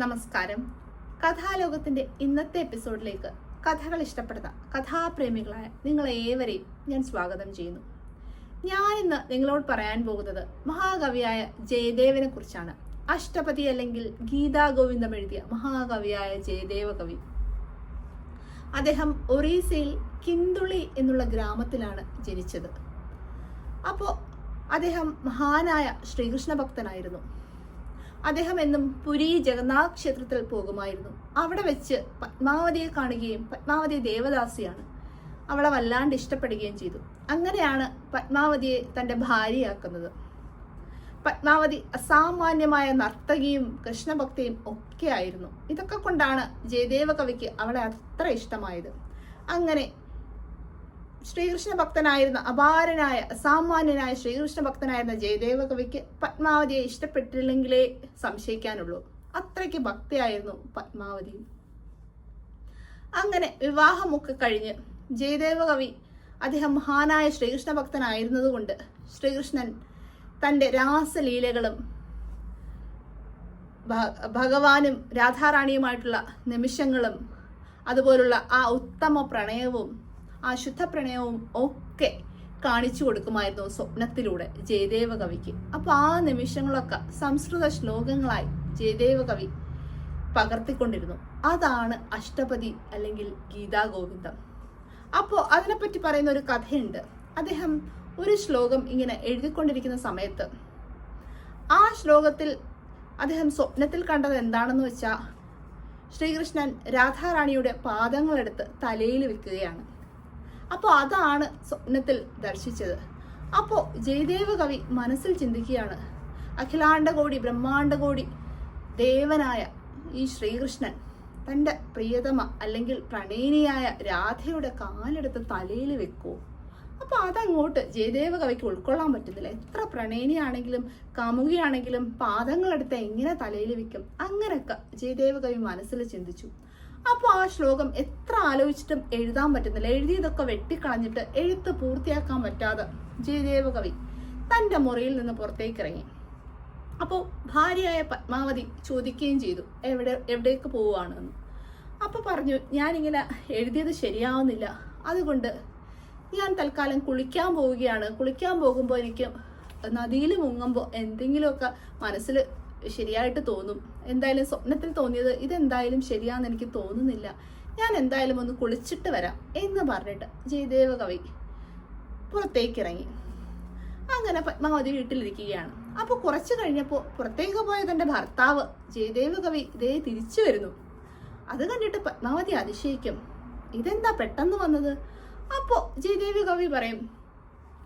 നമസ്കാരം. കഥാലോകത്തിന്റെ ഇന്നത്തെ എപ്പിസോഡിലേക്ക് കഥകൾ ഇഷ്ടപ്പെടുന്ന കഥാപ്രേമികളായ നിങ്ങളെ ഏവരെയും ഞാൻ സ്വാഗതം ചെയ്യുന്നു. ഞാൻ ഇന്ന് നിങ്ങളോട് പറയാൻ പോകുന്നത് മഹാകവിയായ ജയദേവനെ കുറിച്ചാണ്. അഷ്ടപതി അല്ലെങ്കിൽ ഗീതാ ഗോവിന്ദം എഴുതിയ മഹാകവിയായ ജയദേവ കവി. അദ്ദേഹം ഒറീസയിൽ കിന്തുളി എന്നുള്ള ഗ്രാമത്തിലാണ് ജനിച്ചത്. അപ്പോൾ അദ്ദേഹം മഹാനായ ശ്രീകൃഷ്ണ ഭക്തനായിരുന്നു അദ്ദേഹം എന്നും പുരി ജഗന്നാഥ് ക്ഷേത്രത്തിൽ പോകുമായിരുന്നു. അവിടെ വെച്ച് പത്മാവതിയെ കാണുകയും പത്മാവതി ദേവദാസിയാണ്. അവളെ വല്ലാണ്ട് ഇഷ്ടപ്പെടുകയും ചെയ്തു. അങ്ങനെയാണ് പത്മാവതിയെ തന്റെ ഭാര്യയാക്കുന്നത്. പത്മാവതി അസാമാന്യമായ നർത്തകിയും കൃഷ്ണഭക്തിയും ഒക്കെ ആയിരുന്നു ഇതൊക്കെ കൊണ്ടാണ് ജയദേവ കവിക്ക് അവളെ അത്ര ഇഷ്ടമായത്. അങ്ങനെ ശ്രീകൃഷ്ണ ഭക്തനായിരുന്ന അപാരനായ അസാമാന്യനായ ശ്രീകൃഷ്ണ ഭക്തനായിരുന്ന ജയദേവ കവിക്ക് പത്മാവതിയെ ഇഷ്ടപ്പെട്ടില്ലെങ്കിലേ സംശയിക്കാനുള്ളൂ. അത്രയ്ക്ക് ഭക്തിയായിരുന്നു പത്മാവതി. അങ്ങനെ വിവാഹമൊക്കെ കഴിഞ്ഞ് ജയദേവ കവി അദ്ദേഹം മഹാനായ ശ്രീകൃഷ്ണ ഭക്തനായിരുന്നതുകൊണ്ട് ശ്രീകൃഷ്ണൻ തന്റെ രാസലീലകളും ഭഗവാനും രാധാറാണിയുമായിട്ടുള്ള നിമിഷങ്ങളും അതുപോലുള്ള ആ ഉത്തമ പ്രണയവും ആ ശുദ്ധ പ്രണയവും ഒക്കെ കാണിച്ചു കൊടുക്കുമായിരുന്നു സ്വപ്നത്തിലൂടെ ജയദേവ കവിക്ക്. അപ്പോൾ ആ നിമിഷങ്ങളൊക്കെ സംസ്കൃത ശ്ലോകങ്ങളായി ജയദേവ കവി പകർത്തിക്കൊണ്ടിരുന്നു. അതാണ് അഷ്ടപതി അല്ലെങ്കിൽ ഗീതാ ഗോവിന്ദം. അപ്പോൾ അതിനെപ്പറ്റി പറയുന്ന ഒരു കഥയുണ്ട്. അദ്ദേഹം ഒരു ശ്ലോകം ഇങ്ങനെ എഴുതിക്കൊണ്ടിരിക്കുന്ന സമയത്ത് ആ ശ്ലോകത്തിൽ അദ്ദേഹം സ്വപ്നത്തിൽ കണ്ടത് എന്താണെന്ന് വെച്ചാൽ ശ്രീകൃഷ്ണൻ രാധാറാണിയുടെ പാദങ്ങളെടുത്ത് തലയിൽ വെക്കുകയാണ്. അപ്പോൾ അതാണ് സ്വപ്നത്തിൽ ദർശിച്ചത്. അപ്പോൾ ജയദേവ കവി മനസ്സിൽ ചിന്തിക്കുകയാണ് അഖിലാണ്ട കോടി ബ്രഹ്മാണ്ട കോടി ദേവനായ ഈ ശ്രീകൃഷ്ണൻ തന്റെ പ്രിയതമ അല്ലെങ്കിൽ പ്രണയിനിയായ രാധയുടെ കാലെടുത്ത് തലയിൽ വെക്കുമോ അപ്പോൾ അതങ്ങോട്ട് ജയദേവ കവിക്ക് ഉൾക്കൊള്ളാൻ പറ്റുന്നില്ല. എത്ര പ്രണയിനിയാണെങ്കിലും കാമുകിയാണെങ്കിലും പാദങ്ങളെടുത്ത് എങ്ങനെ തലയിൽ വെക്കും? അങ്ങനെയൊക്കെ ജയദേവ കവി മനസ്സിൽ ചിന്തിച്ചു. അപ്പോൾ ആ ശ്ലോകം എത്ര ആലോചിച്ചിട്ടും എഴുതാൻ പറ്റുന്നില്ല. എഴുതിയതൊക്കെ വെട്ടിക്കളഞ്ഞിട്ട് എഴുത്ത് പൂർത്തിയാക്കാൻ പറ്റാതെ ജയദേവ കവി തന്റെ മുറിയിൽ നിന്ന് പുറത്തേക്ക് ഇറങ്ങി. അപ്പോൾ ഭാര്യയായ പത്മാവതി ചോദിക്കുകയും ചെയ്തു എവിടെ എവിടേക്ക് പോവുകയാണെന്ന് അപ്പോൾ പറഞ്ഞു ഞാനിങ്ങനെ എഴുതിയത് ശരിയാവുന്നില്ല. അതുകൊണ്ട് ഞാൻ തൽക്കാലം കുളിക്കാൻ പോവുകയാണ്. കുളിക്കാൻ പോകുമ്പോൾ എനിക്ക് നദിയിൽ മുങ്ങുമ്പോൾ എന്തെങ്കിലുമൊക്കെ മനസ്സിൽ ശരിയായിട്ട് തോന്നും. എന്തായാലും സ്വപ്നത്തിൽ തോന്നിയത് ഇതെന്തായാലും ശരിയാന്ന് എനിക്ക് തോന്നുന്നില്ല. ഞാൻ എന്തായാലും ഒന്ന് കുളിച്ചിട്ട് വരാം എന്ന് പറഞ്ഞിട്ട് ജയദേവ കവി പുറത്തേക്ക് ഇറങ്ങി അങ്ങനെ പത്മാവതി വീട്ടിലിരിക്കുകയാണ്. അപ്പോൾ കുറച്ച് കഴിഞ്ഞപ്പോൾ പുറത്തേക്ക് പോയ തന്റെ ഭർത്താവ് ജയദേവ കവി ഇതേ തിരിച്ചു വരുന്നു. അത് കണ്ടിട്ട് പത്മാവതി അതിശയിക്കും. ഇതെന്താ പെട്ടെന്ന് വന്നത്? അപ്പോൾ ജയദേവി കവി പറയും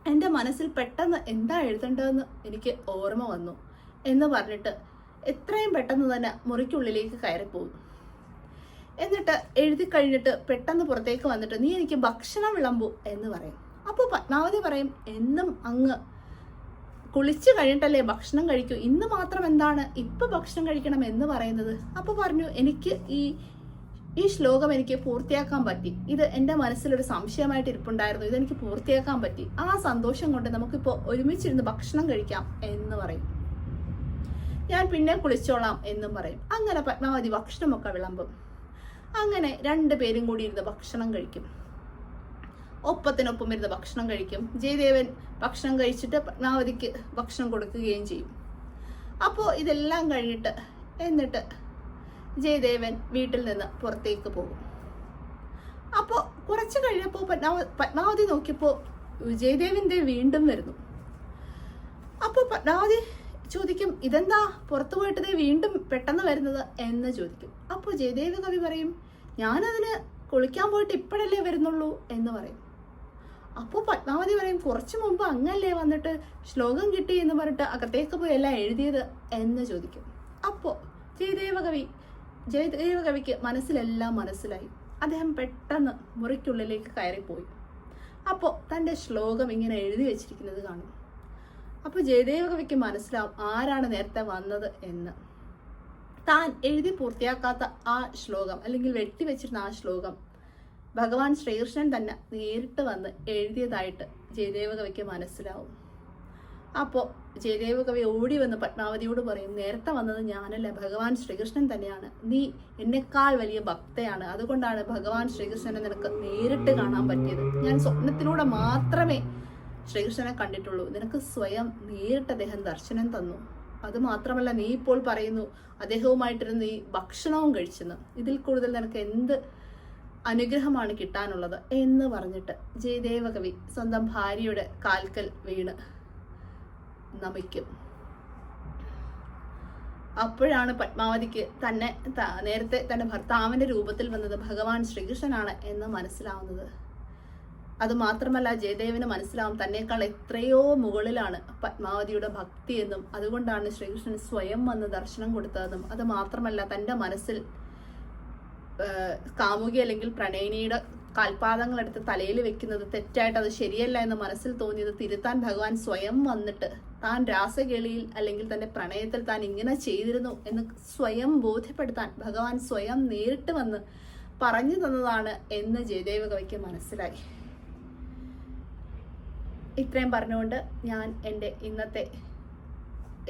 എന്റെ മനസ്സിൽ പെട്ടെന്ന് എന്താ എഴുതേണ്ടതെന്ന് എനിക്ക് ഓർമ്മ വന്നു. എന്ന് പറഞ്ഞിട്ട് എത്രയും പെട്ടെന്ന് തന്നെ മുറിക്കുള്ളിലേക്ക് കയറിപ്പോകും. എന്നിട്ട് എഴുതി കഴിഞ്ഞിട്ട് പെട്ടെന്ന് പുറത്തേക്ക് വന്നിട്ട് നീ എനിക്ക് ഭക്ഷണം വിളമ്പൂ എന്ന് പറയും. അപ്പോൾ പത്മാവതി പറയും എന്നും അങ്ങ് കുളിച്ചു കഴിഞ്ഞിട്ടല്ലേ ഭക്ഷണം കഴിക്കൂ? ഇന്ന് മാത്രം എന്താണ്? ഇപ്പൊ ഭക്ഷണം കഴിക്കണം എന്ന് പറയുന്നത്. അപ്പോൾ പറഞ്ഞു എനിക്ക് ഈ ഈ ശ്ലോകം എനിക്ക് പൂർത്തിയാക്കാൻ പറ്റി. ഇത് എന്റെ മനസ്സിലൊരു സംശയമായിട്ട് ഇരിപ്പുണ്ടായിരുന്നു. ഇതെനിക്ക് പൂർത്തിയാക്കാൻ പറ്റി. ആ സന്തോഷം കൊണ്ട് നമുക്കിപ്പോൾ ഒരുമിച്ചിരുന്ന് ഭക്ഷണം കഴിക്കാം എന്ന് പറയും. ഞാൻ പിന്നെ കുളിച്ചോളാം എന്നും പറയും. അങ്ങനെ പത്മാവതി ഭക്ഷണമൊക്കെ വിളമ്പും. അങ്ങനെ രണ്ടു പേരും കൂടി ഇരുന്ന് ഭക്ഷണം കഴിക്കും. ഒപ്പത്തിനൊപ്പം ഇരുന്ന് ഭക്ഷണം കഴിക്കും. ജയദേവൻ ഭക്ഷണം കഴിച്ചിട്ട് പത്മാവതിക്ക് ഭക്ഷണം കൊടുക്കുകയും ചെയ്യും. അപ്പോൾ ഇതെല്ലാം കഴിഞ്ഞിട്ട് എന്നിട്ട് ജയദേവൻ വീട്ടിൽ നിന്ന് പുറത്തേക്ക് പോകും. അപ്പോൾ കുറച്ച് കഴിഞ്ഞപ്പോൾ പത്മാവ പത്മാവതി നോക്കിയപ്പോൾ ജയദേവന്റെ വീണ്ടും വരുന്നു. അപ്പോൾ പത്മാവതി ചോദിക്കും ഇതെന്താ? പുറത്തു പോയിട്ട് ദേ വീണ്ടും പെട്ടെന്ന് വരുന്നത്? എന്ന് ചോദിക്കും. അപ്പോൾ ജയദേവ കവി പറയും ഞാനതിന് കുളിക്കാൻ പോയിട്ട് ഇപ്പോഴല്ലേ വരുന്നുള്ളൂ? എന്ന് പറയും. അപ്പോൾ പത്മാവതി പറയും കുറച്ച് മുമ്പ് അങ്ങല്ലേ വന്നിട്ട് ശ്ലോകം കിട്ടി എന്ന് പറഞ്ഞിട്ട് അകത്തേക്ക് പോയി എല്ലാം എഴുതിയത്? എന്ന് ചോദിക്കും. അപ്പോൾ ജയദേവ കവി ജയദേവ കവിക്ക് മനസ്സിലെല്ലാം മനസ്സിലായി. അദ്ദേഹം പെട്ടെന്ന് മുറിക്കുള്ളിലേക്ക് കയറിപ്പോയി. അപ്പോൾ തന്റെ ശ്ലോകം ഇങ്ങനെ എഴുതി വെച്ചിരിക്കുന്നത് കാണും. അപ്പോൾ ജയദേവ കവിക്ക് മനസ്സിലാവും ആരാണ് നേരത്തെ വന്നത് എന്ന്. താൻ എഴുതി പൂർത്തിയാക്കാത്ത ആ ശ്ലോകം അല്ലെങ്കിൽ വെട്ടിവെച്ചിരുന്ന ആ ശ്ലോകം ഭഗവാൻ ശ്രീകൃഷ്ണൻ തന്നെ നേരിട്ട് വന്ന് എഴുതിയതായിട്ട് ജയദേവ കവിക്ക് മനസ്സിലാവും. അപ്പോൾ ജയദേവ കവി ഓടി വന്ന് പത്മാവതിയോട് പറയും നേരത്തെ വന്നത് ഞാനല്ല ഭഗവാൻ ശ്രീകൃഷ്ണൻ തന്നെയാണ്. നീ എന്നെക്കാൾ വലിയ ഭക്തയാണ്. അതുകൊണ്ടാണ് ഭഗവാൻ ശ്രീകൃഷ്ണനെ നിനക്ക് നേരിട്ട് കാണാൻ പറ്റിയത്. ഞാൻ സ്വപ്നത്തിലൂടെ മാത്രമേ ശ്രീകൃഷ്ണനെ കണ്ടിട്ടുള്ളൂ. നിനക്ക് സ്വയം നേരിട്ട് അദ്ദേഹം ദർശനം തന്നു. അത് മാത്രമല്ല നീ ഇപ്പോൾ പറയുന്നു അദ്ദേഹവുമായിട്ടിരുന്ന് നീ ഭക്ഷണവും കഴിച്ചെന്ന്. ഇതിൽ കൂടുതൽ നിനക്ക് എന്ത് അനുഗ്രഹമാണ് കിട്ടാനുള്ളത് എന്ന് പറഞ്ഞിട്ട് ജയദേവകവി സ്വന്തം ഭാര്യയുടെ കാൽക്കൽ വീണ് നമിക്കും. അപ്പോഴാണ് പത്മാവതിക്ക് തന്നെ നേരത്തെ തന്റെ ഭർത്താവിന്റെ രൂപത്തിൽ വന്നത് ഭഗവാൻ ശ്രീകൃഷ്ണനാണ് എന്ന് മനസ്സിലാവുന്നത്. അത് മാത്രമല്ല ജയദേവന് മനസ്സിലാവും തന്നെക്കാൾ എത്രയോ മുകളിലാണ് പത്മാവതിയുടെ ഭക്തി എന്നും അതുകൊണ്ടാണ് ശ്രീകൃഷ്ണൻ സ്വയം വന്ന് ദർശനം കൊടുത്തതെന്നും. അത് മാത്രമല്ല തന്റെ മനസ്സിൽ കാമുകി അല്ലെങ്കിൽ പ്രണയിനിയുടെ കാൽപാദങ്ങൾ എടുത്ത് തലയിൽ വെക്കുന്നത് തെറ്റായിട്ട് അത് ശരിയല്ല എന്ന് മനസ്സിൽ തോന്നിയത് തിരുത്താൻ ഭഗവാൻ സ്വയം വന്നിട്ട് താൻ രാസകേളിയിൽ അല്ലെങ്കിൽ തന്റെ പ്രണയത്തിൽ താൻ ഇങ്ങനെ ചെയ്തിരുന്നു എന്ന് സ്വയം ബോധ്യപ്പെടുത്താൻ ഭഗവാൻ സ്വയം നേരിട്ട് വന്ന് പറഞ്ഞു തന്നതാണ് എന്ന് ജയദേവ കവിക്ക് മനസ്സിലായി. ഇത്രയും പറഞ്ഞുകൊണ്ട് ഞാൻ എന്റെ ഇന്നത്തെ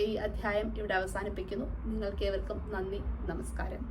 ഈ അധ്യായം ഇവിടെ അവസാനിപ്പിക്കുന്നു. നിങ്ങൾക്ക് ഏവർക്കും നന്ദി നമസ്കാരം.